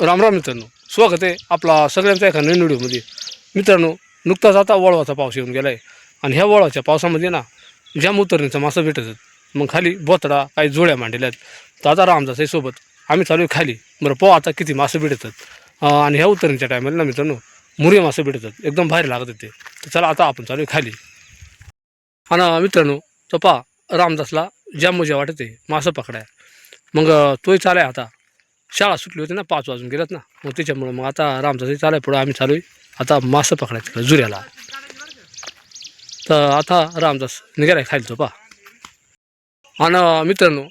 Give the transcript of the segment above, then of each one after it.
राम राम मित्रांनो. स्वागत आहे आपला सगळ्यांचा एका नवीन व्हिडिओमध्ये. मित्रांनो नुकताच आता वळवाचा पाऊस येऊन गेला आहे आणि ह्या वळवाच्या पावसामध्ये ना जाम उतरणीचा मासा भेटतात मग खाली बोतडा काही जोड्या मांडलेल्या आहेत. तर आता रामदास आहे सोबत. आम्ही चालू आहे खाली. बरं पाहू आता किती मासे भेटतात आणि ह्या उतरणीच्या टायमाला ना मित्रांनो मुरे मासे भेटतात एकदम भारी लागत होते तर चला आता आपण चालू आहे खाली. आणि मित्रांनो तर पा रामदासला जाम मजा वाटत. आहे मासं पकडाय मग तोही चालाय आता. शाळा सुटली होती ना पाच वाजून गेल्यात ना. मग त्याच्यामुळं मग आता रामदासही चालाय पुढं आम्ही चालू आहे आता मासं पकडायचं तिकडं जुऱ्याला. तर आता रामदास निघालाय खाली तो पा आणि मित्रांनो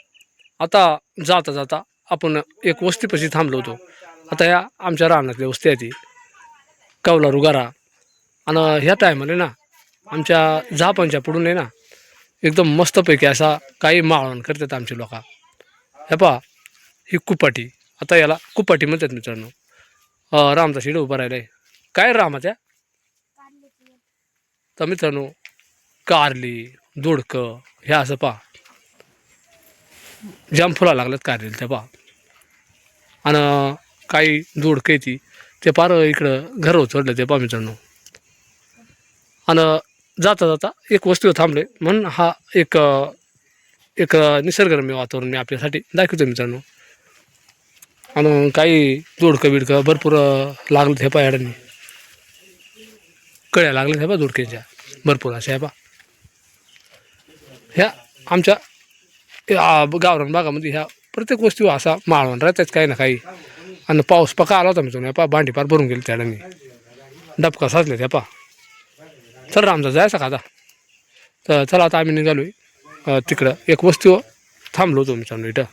आता जाता जाता आपण एक वस्तीपाशी थांबलो होतो. आता या आमच्या रानातल्या वस्ती आहे ती. कवला रुगारा आणि ह्या टायमाला ना आमच्या झापांच्या पुढून आहे ना एकदम मस्तपैकी असा काही माळवण करतात आमचे लोक. हे पहा ही कुपाटी. आता याला कुपाटी म्हणतात मित्रांनो. रामचा शिड उभा राहिला आहे काय रामाच्या तर मित्रांनो कारली दोडकं हे असं पहा. जाम फुला लागल्यात कारलीला त्या पहा. आणि काही दोडकं आहे ती ते पार इकडं घर चढलं ते पहा मित्रांनो. आणि जाता जाता एक वस्तू थांबले म्हणून हा एक एक निसर्गरम्य वातावरण मी आपल्यासाठी दाखवतो मित्रांनो. आणि काही जोडकं बिडकं भरपूर लागलं हे पा याडांनी कळ्या लागल्या हे पा दोडक्यांच्या भरपूर अशा हे पा ह्या आमच्या या गावरान भागामध्ये ह्या प्रत्येक वस्तू असा माळवण राहतात काही ना काही. आणि पाऊस पका आला होता मी तुम्ही पा भांडीपार भरून गेली त्याडांनी डबका साचले त्या पा चल रामचा जायचा का आता तर चला आता आम्ही निघालो आहे तिकडं एक वस्तू थांबलो होतो मित्रांनो इथं.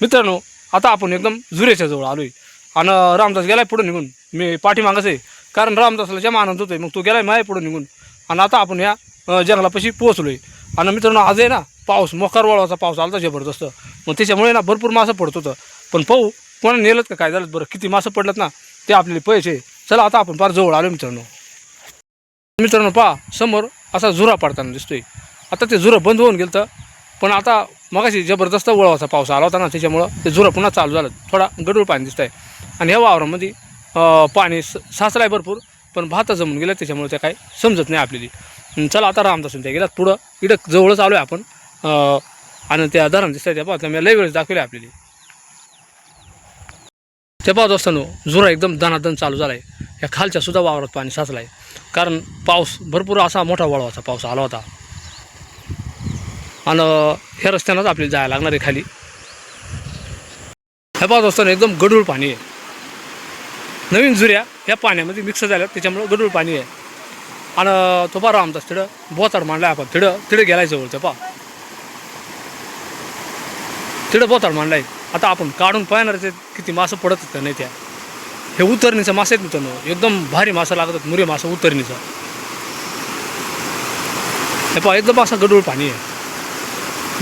मित्रांनो आता आपण एकदम जुरेच्या जवळ आलो आहे आणि रामदास गेलाय पुढे निघून. मी पाठीमागच आहे. कारण रामदासला जेव्हा आनंद होतोय मग तो गेलाय माय पुढे निघून. आणि आता आपण या जंगलापाशी पोहोचलो आहे आणि मित्रांनो आज आहे ना पाऊस मोकारवाळाचा पाऊस आला जबरदस्त. मग त्याच्यामुळे ना भरपूर मासं पडत होतं. पण पाहू कोणा नेलं का काय झालं बरं? किती मासं पडलं ना ते आपल्याला पैसे चला आता आपण फार जवळ आलो मित्रांनो. मित्रांनो पहा समोर असा झुरा पडताना दिसतोय. आता ते झुरं बंद होऊन गेलं पण आता मगाशी जबरदस्त वळवाचा पाऊस आला होता ना त्याच्यामुळं ते झुरं पुन्हा चालू झालं. थोडा गडूळ पाणी दिसत आहे आणि ह्या वावरामध्ये पाणी स साचलं आहे भरपूर पण भात जमून गेलं त्याच्यामुळे ते काही समजत नाही आपल्याला. चला आता रामदासून त्या गेल्यात पुढं इकडं जवळच आलो आहे आपण आणि त्या धरण दिसत आहे त्या पाहता मी लई वेळेस दाखवले आपल्याला. ते पाहत असताना झुरा एकदम दणादण चालू झाला आहे या खालच्या सुद्धा वावरात पाणी साचलं आहे कारण पाऊस भरपूर असा मोठा वळवाचा पाऊस आला होता. आणि ह्या रस्त्यानंच आपल्याला जायला लागणार आहे खाली. हे पाहत असताना एकदम गडूळ पाणी आहे. नवीन जुऱ्या ह्या पाण्यामध्ये मिक्स झाल्या त्याच्यामुळं गडूळ पाणी आहे. आणि तो पा रामदास तिकडं बोताड मांडलाय आपण. तिथं तिथं गेलाय जवळ ते पा तिकडं बोताड मांडलाय. आता आपण काढून पाहणार ते किती मासं पडत होतं नाही त्या. हे उतरणीचं मासे आहेत मित्रांनो. एकदम भारी मासा लागतात मुरे मासा उतरणीचं. हे पहा एकदम असा गडूळ पाणी आहे.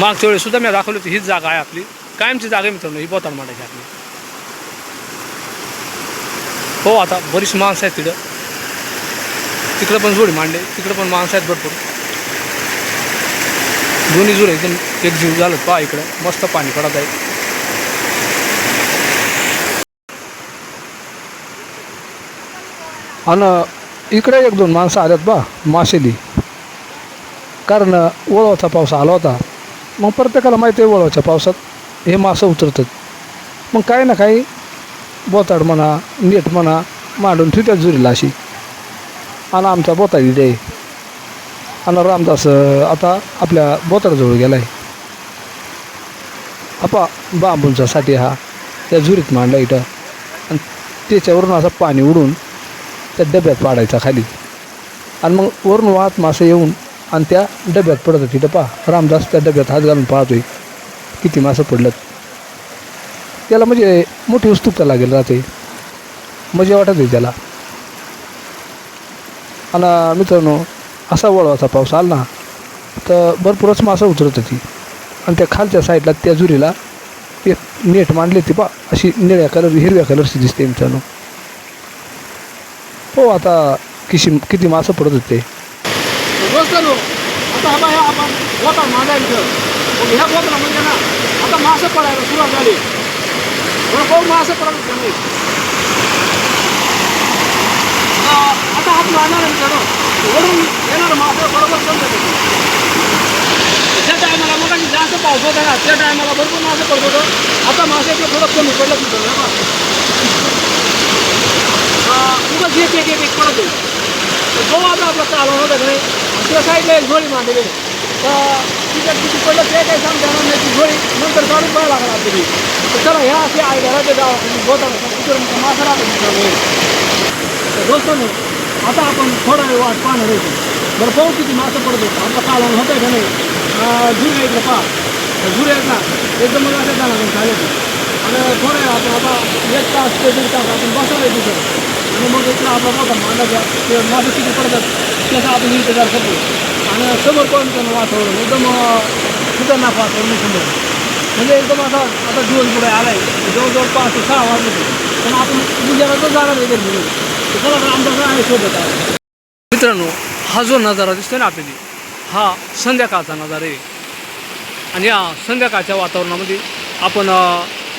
मागच्या वेळेस सुद्धा मी दाखवली होती हीच जागा आहे आपली. कायमची जागा आहे मित्रांनो ही बोताड मांडायची आपली. हो आता बरीच माणसं आहेत तिकडं तिकडं पण जोडी मांडले तिकडं पण माणसं आहेत भरपूर. दोन्ही जोड एकदम एकजीव झालं. पहा इकडं मस्त पाणी पडत आहे. आणि इकडे एक दोन माणसं आल्यात बा माशेली कारण वळवाचा पाऊस आला होता. मग प्रत्येकाला माहिती आहे वळवाच्या पावसात. हे मासं उतरतात. मग काही ना काही बोताड म्हणा नेट म्हणा मांडून ठेवतात जुरीला अशी. आणि आमचा बोताड इथे आणि रामदास आता आपल्या बोताडाजवळ गेला आहे आपा बांबूंचा साठी हा त्या जुरीत मांडला इथं. आणि त्याच्यावरून असं पाणी उडून त्या डब्यात पाडायचा खाली. आणि मग वरून वाहत मासे येऊन आणि त्या डब्यात पडत होती. डबा रामदास त्या डब्यात हात घालून पाहतोय. किती मासं पडलं त्याला म्हणजे मोठी उत्सुकता लागेल राहते मजा वाटत आहे त्याला. आणि मित्रांनो असा वळवाचा पाऊस आला ना तर भरपूरच मासं उतरत होती. आणि त्या खालच्या साईडला त्या जुरीला ते नेट मांडली ती पा अशी निळ्या कलर हिरव्या कलरची दिसते मित्रांनो. हो आता किशी किती मासं पडत होते. आता हा ह्या आपण बोटा मांडायचं ह्या बोटला म्हणजे ना आता मासे पडायला सुरुवात झाली. थोडं पाऊस मासे पडायला झाले नाही? आता आपण आणणार मित्रांनो. वरून येणार मासे बरोबर समजत त्या टायमाला मग जास्त पाऊस होता ना त्या टायमाला भरपूर मासे पडत होतं. आता माशाचं थोडं कमी पडलं तुझं उगाच एक एक एक एक पडत होईल तो आता आपला चालवण होता का नाही? त्या साईडला एक झोळी मांडली. तर तिच्यात किती पडलं ते काही सांगता येणार नाही. ती झोळी नंतर काढून पाहायला लागणार आपली. तर चला ह्या अशी आहे घराच्या गावात. बोताना तिकडून मासा राहतो मित्रांनो आता आपण थोडा वेळ वाट पाहणार होतो. बरं पाहू किती मासं पडतो होतं. आपलं कालवण होतं का नाही? झुरे इकडे पहा. झुरे आहेत ना एकदम मला असं जाणार झाले आणि थोडं वेळ आपण आता एक तास ते दीड तास आपण बसायला तिथं आणि मग इकडं आपला मोठा मांडाचा ते मासे किती पडतात? त्याचा आपण इंतजार करतो आणि समोर पण वातावरण एकदम खतरनाक वातावरण समोर म्हणजे एकदम असा आता दिवस पुढे आहे जवळजवळ पाच ते सहा वाजले पण आपण उद्याला जाणार आहे घरी चला आमचा आहे सोबत. आहे मित्रांनो हा जो नजारा दिसतोय ना आपल्याला हा संध्याकाळचा नजारा आहे. आणि या संध्याकाळच्या वातावरणामध्ये आपण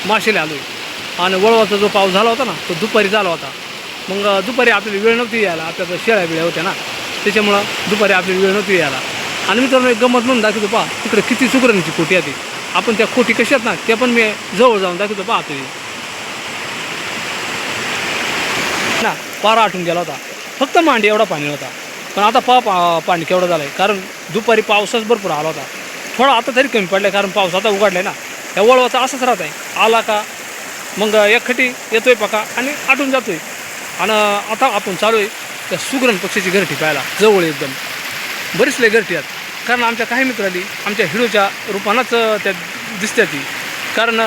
माशेला आलो आहे आणि वळवाचा जो पाऊस झाला होता ना तो दुपारी झाला होता. मग दुपारी आपल्याला वेळ नव्हती यायला. आपल्याकडे शेळ्या बिळ्या होत्या ना. त्याच्यामुळं दुपारी आपली वेळ नव्हती यायला. आणि मित्रांनो एक गमत म्हणून दाखवतो पहा तिकडे किती सुगरणीची खोटी आहे ती. आपण त्या खोटी कशा आहेत ना त्या पण मी जवळ जाऊन दाखवतो पहा तुम्ही ना पारा आटून गेला होता. फक्त मांडी एवढा पाणी होता. पण आता पा पा- पाणी केवढं झालं आहे कारण दुपारी पावसाच भरपूर आला होता. थोडा आता तरी कमी पडला कारण पाऊस आता उघडला आहे ना. या वळवाचा असंच राहत आहे आला का मग एकखटी येतोय पका आणि आटून जातोय. आणि आता आपण चालू आहे. त्या सुगरण पक्षीची घरटी पाहायला जवळ आहे एकदम. बरीच लय घरटी आहेत. कारण आमच्या काही मित्रांनी आमच्या हिरोच्या रूपानंच त्या दिसत्या ती. कारण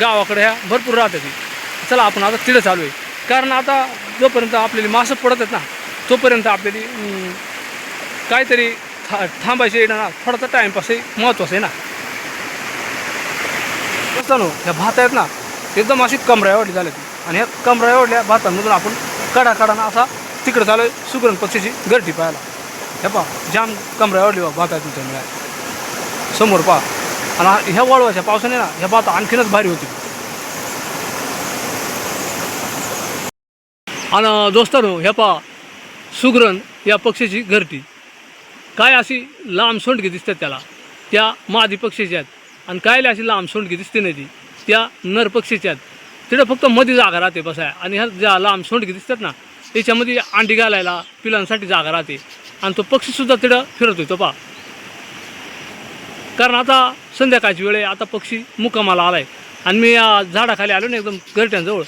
गावाकडे ह्या भरपूर राहतात ती. चला आपण आता तिथं चालू आहे. कारण आता जोपर्यंत आपल्याला मासं पडत आहेत ना तोपर्यंत आपल्याला काहीतरी था थांबायचे ना थोडासा टाईमपासही महत्त्वाचं आहे ना. असताना ह्या भात आहेत ना एकदम अशी कमरा एवढी झाल्या ती. आणि ह्या कमरा एवढल्या भातांमधून आपण कडा कडाना असा तिकडं चालू आहे सुगरण पक्षीची घरटी पाहायला. हे पहा जाम कमरा आवडली बा भात तुमच्या मिळाल्या समोर पहा. आणि ह्या वळवाच्या पावसाने ना ह्या भात आणखीनच भारी होती. आणि दोस्तानो ह्या पहा सुगरण या पक्षीची घरटी. काय अशी लांब सोंडगी दिसतात त्याला. त्या मादी पक्षीची आहेत. आणि कायला अशी लांब सोंडगी दिसते नाही ती. त्या नर पक्षीच्या आहेत. तिथं फक्त मधी जागा राहते बसाय. आणि ह्या ज्या लांब सोंडगी दिसतात ना त्याच्यामध्ये अंडी घालायला पिलांसाठी जागा राहते. आणि तो पक्षीसुद्धा तिथं फिरत होतो पा कारण आता संध्याकाळची वेळ आहे आता पक्षी मुकामाला आहे आणि मी या झाडाखाली आलो ना एकदम घरट्यांजवळ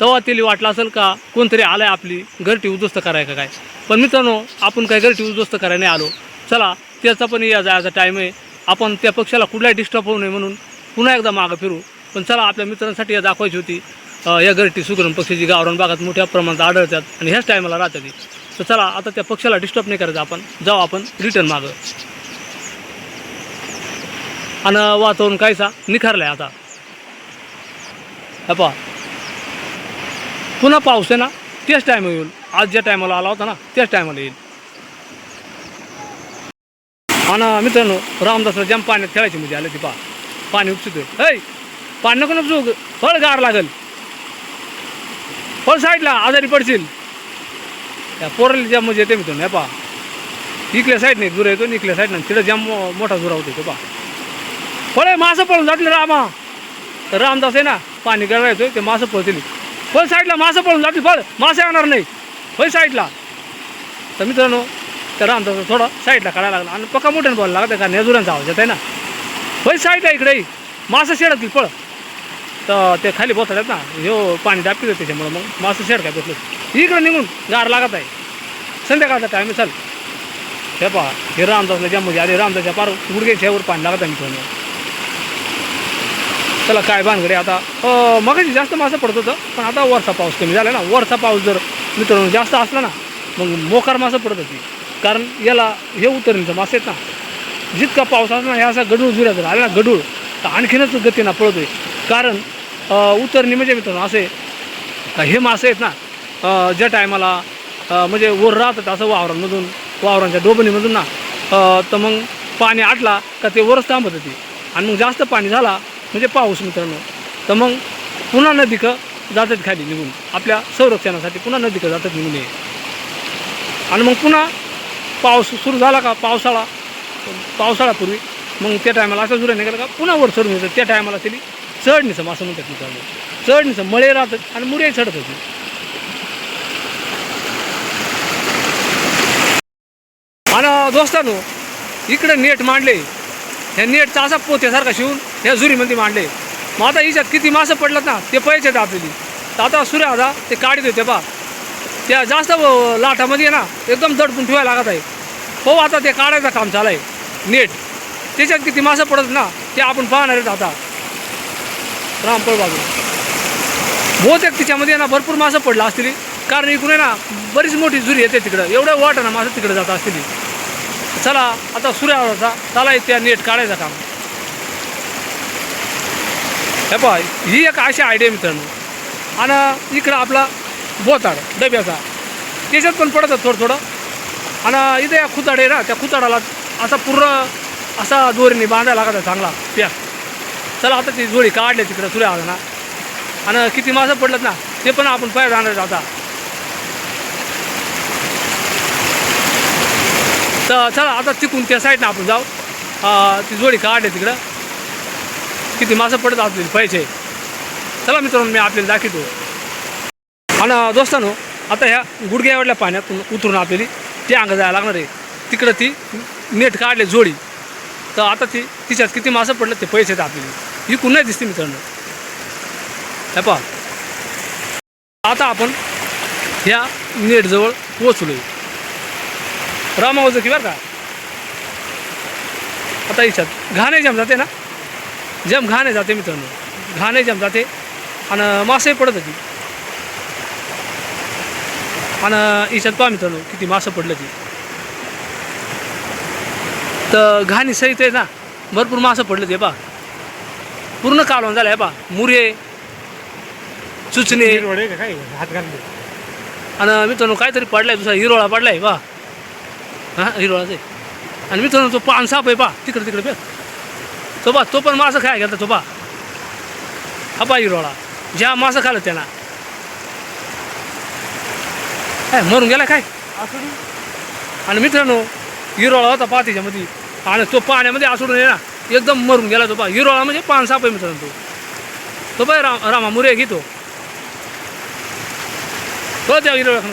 तेव्हा तिला वाटलं असेल का कोणतरी आलाय आपली घरटी उद्ध्वस्त करायला का काय. पण मित्रांनो आपण काय घरटी उद्ध्वस्त करायला नाही आलो. चला त्याचा पण या जायचा टाईम आहे. आपण त्या पक्षाला कुठलाही डिस्टर्ब होऊ नये म्हणून पुन्हा एकदा मागं फिरू. पण चला आपल्या मित्रांसाठी या दाखवायची होती. या घरटी सुगरण पक्षीची गावरान भागात मोठ्या प्रमाणात आढळतात आणि ह्याच टायमाला राहतात तर चला आता त्या पक्षाला डिस्टर्ब नाही करायचं आपण. जाऊ आपण रिटर्न मागं. आणि वातावरण कायसा निखारलं आहे आता. हे पहा. पुन्हा पाऊस आहे ना त्याच टाईम येईल. आज ज्या टायमाला आला होता ना त्याच टायमाला येईल. आणि मित्रांनो रामदासला जाम पाण्यात खेळायची म्हणजे आले ती पहा. पाणी उपसितोय ऐ पाणी नको उपसू फळ गार लागेल. पण साईडला आजारी पडशील. त्या पोराला जाम म्हणजे येते मी तो नाही पहा. इकल्या साईड नाही दूर येतो इकल्या साईड नाही तिथं जाम मोठा दुरा होतो तो पहा. फळे मासं पळून जातील रामा. तर रामदास आहे ना पाणी गळवायचं ते मासं पळतील. पण साईडला मासं पळून जातील फळ मासे येणार नाही. फळ साईडला. तर मित्रांनो तर रामदास थोडं साईडला काढायला लागला. आणि पक्का मोठ्याने बोलायला लागतं कारण नेजुऱ्यांचा आवाज येत आहे ना. फळ साईडला इकडे. मासं शेडतील फळ तर ते खाली बसतात ना. ह्यो पाणी दाबतील त्याच्यामुळं मग. मासं शेड काय बसलं इकडं निघून गार लागत आहे. संध्याकाळचा टाईम चाल. हे पहा हे रामदासला जम्मूचे आले रामदासच्या पार गुडघ्याच्या वर पाणी लागत आहे मी चला काय भानगडे आता. मग जास्त मासं पडत होतं पण आता वरचा पाऊस कमी झाला ना. वरचा पाऊस जर मित्रांनो जास्त असला ना मग मोकार मासं पडत होती. कारण याला हे उतरणीचं मासे आहेत ना. जितका पाऊस असला ना हे असा गडूळ जुऱ्या जर आला ना गडूळ तर आणखीनच गतीनं पळतोय. कारण उतरणी म्हणजे मित्रांनो असे हे मासे आहेत ना ज्या टायमाला म्हणजे वर राहतात असं वावरांमधून वावरांच्या डोबणीमधून ना तर मग पाणी आटला का ते वरच थांबत होती. आणि मग जास्त पाणी झाला म्हणजे पाऊस मित्रांनो. तर मग पुन्हा नदीकं जातात खाली निघून. आपल्या संरक्षणासाठी पुन्हा नदीकं जातात निघून हे. आणि मग पुन्हा पाऊस सुरू झाला का पावसाळा पावसाळ्यापूर्वी मग त्या टायमाला असं जुऱ्या निघाला का पुन्हा वर सरून येतात. त्या टायमाला त्याला चढ निसम असं म्हणतात मित्रांनो निसम मळे राहतात आणि मुरे चढत होती. आणि दोस्तानो इकडे नेट मांडले. ह्या नेटचा असा पोत्यासारखा शिवून ह्या जुरीमध्ये मांडले. मग आता हिच्यात किती मासं पडलं ना ते पैसे येतात आपल्याला. आता सूर्य आता ते काढत होते बा त्या जास्त लाटामध्ये आहे ना एकदम दडपून ठेवायला लागत आहे. हो आता ते काढायचं काम चालू आहे. नेट. त्याच्यात किती मासं पडत ना ते आपण पाहणार आहेत आता. रामपळ बाजू बहुतेक तिच्यामध्ये ना भरपूर मासं पडला असतील. कारण इकडून आहे ना बरीच मोठी जुरी येते तिकडं. एवढं वाट ना मासं तिकडे जात असतील. चला आता सूर्य आला चला त्या नेट काढायचा काम. हे पहा ही एक अशी आयडिया मित्रांनो. आणि इकडं आपला बोताड डब्याचा. त्याच्यात पण पडतात थोडं थोडं आणि इथे या खुताड आहे ना त्या खुताडाला असा पूर्ण असा दोरीने बांधायला लागत आहे चांगला. प्या. चला आता ती जोडी काढली तिकडं तुला आलं ना. आणि किती मासं पडलं ना ते पण आपण पाहिजे जाणार आता. तर चला आता तिकून त्या साईडनं आपण जाऊ. ती जोडी काढली तिकडं. किती मासं पडत असतील पैसे चला मित्रांनो मी आपल्याला दाखवतो. आणि दोस्तानो आता ह्या गुडघ्यावडल्या पाण्यातून उतरून आपल्याला ती अंग जायला लागणार आहे. तिकडं ती नेट काढले जोडी. तर आता ती तिच्यात किती मासं पडलं ते पैसे आहेत आपल्याला. ही नाही दिसते मित्रांनो. हे पहा. आता आपण ह्या नेटजवळ पोचलो रामावजो की बरं का? आता याच्यात घाणे जम जाते ना? जम घाणे जाते मित्रांनो. घाणे जम जाते आणि मासे पडत होती. आणि याच्यात पहा मित्रांनो किती मासं पडलं ती तर घाणी सहित आहे ना? भरपूर मासं पडलं ते पहा. पूर्ण कालवण झालं आहे पा मुरे चुचणे. काय? हात घालले आणि मित्रांनो काहीतरी पडलाय दुसरा हिरोळा पडलाय पा हां हिरोळाच आहे. आणि मित्रांनो तो पान साप आहे पा तिकडे तिकडे बघ तो पा तो पण मासं खाय गेला तो पा हा पा हिरोळा. ज्या मासं खाल्लं त्याला. काय मरून गेला काय? असं आणि मित्रांनो हिरोळा होता पा त्याच्यामध्ये आणि तो पाण्यामध्ये आसडून ना एकदम मरून गेला तो पा हिरोळा म्हणजे पान साप आहे मित्रांनो तो. तो पाय राम रामा मुरे घेतो तो. त्या हिरोळा खान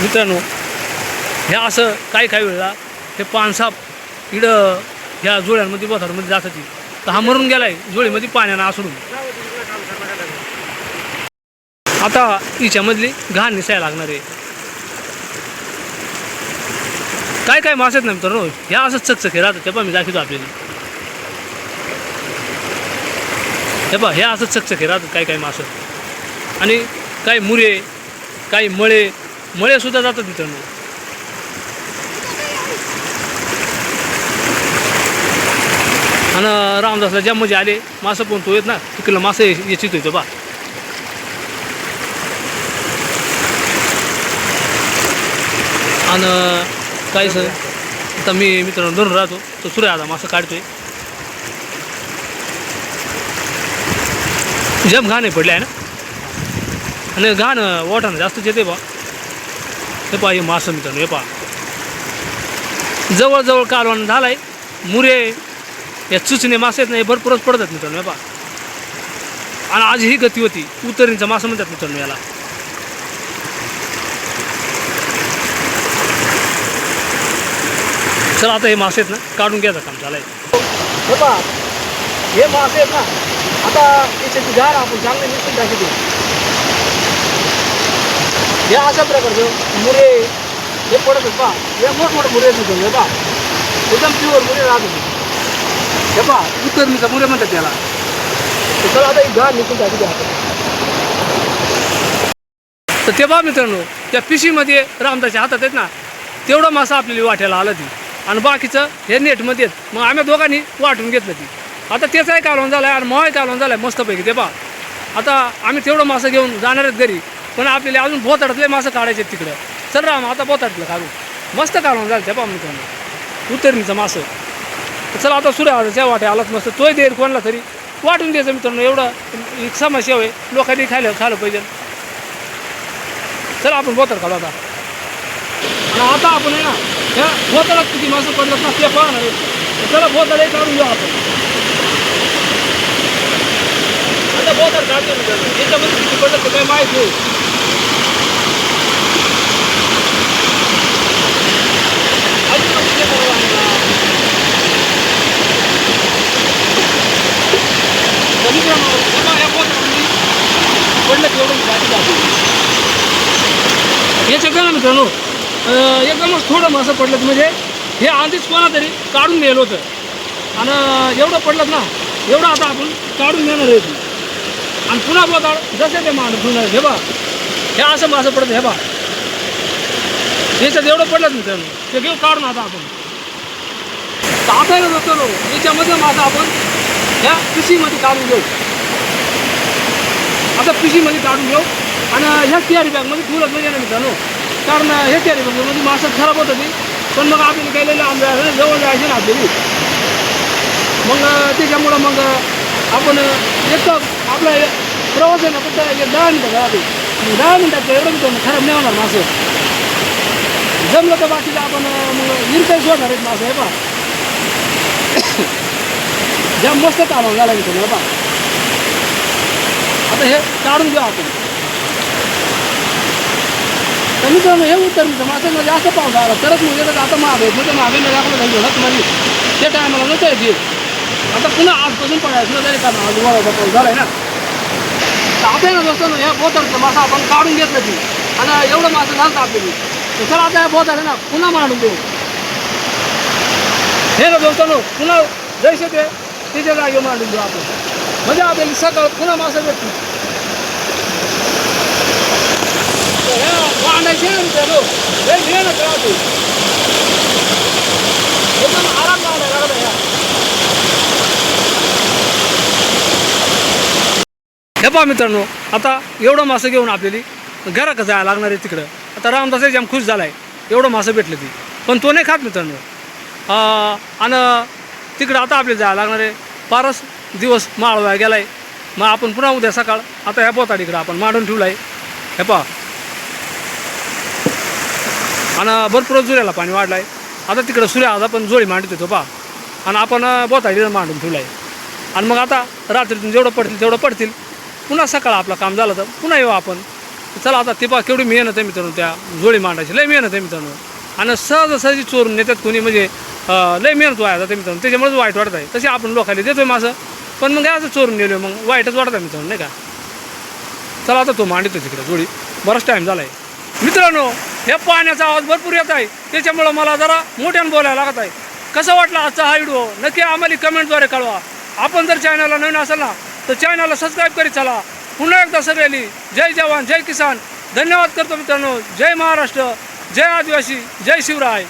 मित्रांनो हे असं काही काही वेळेला हे पानसाप इडं ह्या जोड्यांमध्ये बथारमध्ये जातात. तर हा मरून गेलाय जुळीमध्ये पाण्यानं आसरून. आता हिच्यामधली घाण निसायला लागणार आहे. काय काय मासे आहेत ना मित्रांनो ह्या असं चकचके राहतात. ते पण मी दाखवतो आपल्याला. हे बा हे असं चकचके राहतात काही काही मासं आणि काही मुरे काही मळे मळेसुद्धा जातात मित्रांनो. आणि रामदासला ज्या म्हणजे आले मासं पण तो येत ना तिकडलं मासं याचित होतं बा आणि काय सर? आता मी मित्रांनो धरून राहतो. तो सूर्य आता मासा काढतोय. जम घाण पडले आहे ना? आणि घाण वाटाणं जास्तच येते बा. हे पहा हे मासं मित्रांनो हे पहा. जवळजवळ कालवण झालाय. मुरे या चुचणे मासे आहेत ना हे भरपूरच पडतात मित्रांनो हे पहा. आणि आज ही गती होती. उतरणीचा मासा म्हणतात मित्रांनो याला. चला आता हे मासे आहेत ना काढून घ्यायचं काम चालाय हे हे मासे आहेत ना आता याच्याची झाड आपण चांगले मिसळून टाकतो हे अशा प्रकारचं मुरे हे पडत पा हे मोठमोठे मुरे आहेत हे पहा. एकदम प्युअर मुरे राहत होते हे पहा उतरणीचा मुरे म्हणतात त्याला. चला आता ही झाड निघून टाकू द्या तर ते बा मित्रांनो त्या पिशीमध्ये रामदाच्या हातात आहेत ना तेवढा मासा आपल्याला वाट्याला आला ती. आणि बाकीचं हे नेटमध्ये येत मग आम्ही दोघांनी वाटून घेतलं ती. आता त्याचाही कालवण झाला आहे आणि मवाही कालवण झालं आहे मस्तपैकी ते पहा. आता आम्ही तेवढं मासं घेऊन जाणार आहेत घरी पण आपल्याला अजून बोताडातले मासं काढायचे आहेत तिकडं. चल राम आता बोताडलं काढू. मस्त कालवण झालं ते पहा मित्रांनो. उतरणीचं मासं. चला आता सूर्य वाटे आलाच मस्त. तोही देईल कोणाला तरी. वाटून द्यायचं मित्रांनो एवढं एक समस्या होय. लोकांनी खायला खायला पाहिजे. चला आपण बोतर काढू आता. आणि आता आपण आहे ना ह्या बोताला किती माणसं पडलं ना ते पाहणार आहे तर चला बोताला काढून घेऊ आपण आता बोतर काढतो याच्यामध्ये किती पडलं ते माहिती माहीत अजून आपण ते पडलं तेवढं बाकी जाते याच्या का मित्रांनो एकदमच थोडं मासं पडलं म्हणजे हे आधीच कोणातरी काढून नेलं होतं. आणि एवढं पडलं ना एवढं आता आपण काढून नेणार आहे. ते. आणि पुन्हा बोताळ जसे ते मान पुन्हा हे बा हे असं मासं पडत हे बा याच्यात एवढं पडलं मित्रांनो ते घेऊ काढून आता आपण. तर जातो लोक याच्यामध्ये मासा आपण ह्या पिशीमध्ये काढून घेऊ. आता पिशीमध्ये काढून घेऊ. आणि ह्या तिहारी बॅगमध्ये ठेवलं म्हणजे ना मित्रांनो कारण हे केली मग म्हणजे, म्हणजे मासं खराब होत होती. पण मग आपल्याला काही लई जवळ जायचे ना आपल्याला. मग त्याच्यामुळं मग आपण एक तर आपला हे प्रवास आहे ना फक्त एक दहा मिनटं राहते दहा मिनटात एवढं मित्रांनो खराब नाही होणार मासं जमलं तर बाकीचं आपण मग इरकाही सोडणार आहेत मासं आहे पा ज्या मस्त कालवून झाला मित्रांनो पा आता हे काढून घेऊ आपण. तर मित्रांनो हे उत्तर मित्र माझं म्हणजे असं पाऊस आला. तरच म्हणजे तर आता महाग आहे म्हणजे मागे नाही आपलं घालून होत म्हणजे त्या टायमाला नव्हतं येते आता पुन्हा आजपासून पडायचं ना तरी कारण आज वाढवता पाऊस झालाय ना. तर ना दोस्त ना या बोतरचं मासा आपण काढून घेतलं ती आणि एवढं मासं झालं आपल्याला तर चला आता या बोत आहे ना पुन्हा मांडून देऊ. हे ना दोस्तांनो पुन्हा जैसे ते तिच्या जागेवर मांडून देऊ आपण. म्हणजे आपल्याला सकाळ पुन्हा मासा भेटतील वांडायचे ना मित्रांनो लय मेहनत राहते एकदम आराम लावला लागला या हे पहा मित्रांनो आता एवढं मासं घेऊन आपल्याला घराकडे जायला लागणार आहे तिकडं. आता रामदास जाम खुश झाला आहे एवढं मासं भेटलं ती. पण तो नाही खात मित्रांनो. आणि तिकडं आता आपल्याला जायला लागणार आहे. फारच दिवस माळवा गेला आहे मग आपण पुन्हा उद्या सकाळ आता ह्या पोताडीकडं आपण मांडून ठेवला आहे हे पहा. आणि भरपूर जुऱ्याला पाणी वाढलं आहे आता तिकडं सूर्य आज आपण जोळी मांडत होतो पहा. आणि आपण बोताडीला मांडून ठेवलं आहे आणि मग आता रात्रीतून जेवढं पडतील तेवढं पडतील. पुन्हा सकाळ आपलं काम झालं तर पुन्हा येऊ आपण. चला आता ते पहा केवढी मेहनत आहे मित्रांनो त्या जोळी मांडायची. लय मेहनत आहे मित्रांनो. आणि सहजासहजी चोरून नेतात कोणी म्हणजे लई लय मेहनत वाया जाते मित्रांनो. त्याच्यामुळेच वाईट वाटत आहे तसे आपण लोकांना देतोय मासं. पण मग असं चोरून नेलो मग वाईटच वाटत आहे मित्रांनो नाही का? चला आता तो मांडतो तिकडे जोडी बराच टाईम झाला आहे मित्रांनो ह्या पाण्याचा आवाज भरपूर येत आहे. त्याच्यामुळं मला जरा मोठ्यानं बोलायला लागत आहे. कसं वाटलं आजचा हा व्हिडिओ नक्की आम्हाला कमेंटद्वारे कळवा. आपण जर चॅनलला नवीन असाल ना तर चॅनलला सबस्क्राईब करीत चला. पुन्हा एकदा सगळ्यांनी जय जवान जय किसान. धन्यवाद करतो मित्रांनो. जय महाराष्ट्र जय आदिवासी जय शिवराय.